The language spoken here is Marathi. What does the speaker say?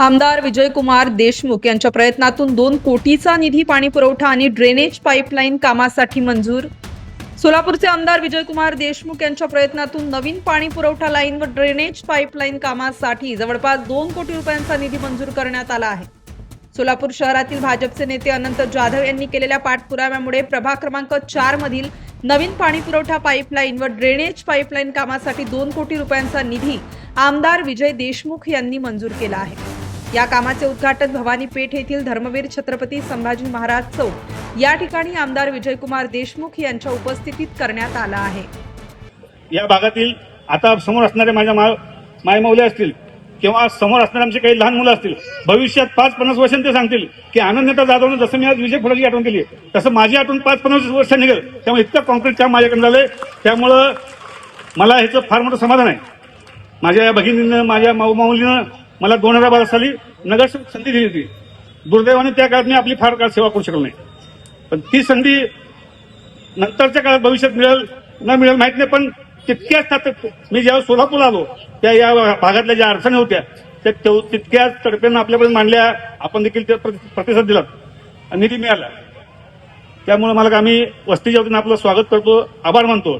आमदार विजयकुमार देशमुख यांच्या प्रयत्नातून दोन कोटीचा निधी पाणी पुरवठा आणि ड्रेनेज पाईपलाईन कामासाठी मंजूर. सोलापूरचे आमदार विजयकुमार देशमुख यांच्या प्रयत्नातून नवीन पाणी पुरवठा लाईन व ड्रेनेज पाईपलाईन कामासाठी जवळपास दोन कोटी रुपयांचा निधी मंजूर करण्यात आला आहे. सोलापूर शहरातील भाजपचे नेते अनंत जाधव यांनी केलेल्या पाठपुराव्यामुळे प्रभाग क्रमांक चार मधील नवीन पाणी पुरवठा पाईपलाईन व ड्रेनेज पाईपलाईन कामासाठी दोन कोटी रुपयांचा निधी आमदार विजय देशमुख यांनी मंजूर केला आहे. या कामाचे उद्घाटन भवानी पेठ येथील धर्मवीर छत्रपती संभाजी महाराज चौक. या ठिकाणी आमदार विजयकुमार देशमुख यांच्या उपस्थितीत करण्यात आला आहे. या भागातील आता समोर असणारे माझ्या मा मायमौले असतील किंवा समोर असणारे आमचे काही लहान मुलं असतील भविष्यात पाच पन्नास वर्षांनी ते सांगतील की आनंदता जाधवनं जसं मी आज विजय फुलाची आठवण केली तसं माझी आठवण पाच पन्नास वर्ष निघेल. त्यामुळे इतकं कॉन्क्रीट काम माझ्याकडे झालंय. त्यामुळं मला ह्याचं फार मोठं समाधान आहे. माझ्या या भगिनीनं माझ्या माऊ माऊलीनं मला दोन हजार बारा साली नगरसेवक संधी दिली होती दुर्दैवाने त्या काळात मी आपली फार काळ सेवा करू शकलो नाही. पण ती संधी नंतरच्या काळात भविष्यात मिळेल न मिळेल माहीत नाही पण तितक्याच ताकद मी ज्यावेळेस सोलापूर आलो त्या या भागातल्या ज्या अडचणी होत्या त्या तितक्याच तडप्यानं आपल्यापर्यंत मांडल्या आपण देखील त्या प्रतिसाद दिला निधी मिळाला. त्यामुळे मला आम्ही वस्तीच्या वतीनं आपलं स्वागत करतो आभार मानतो.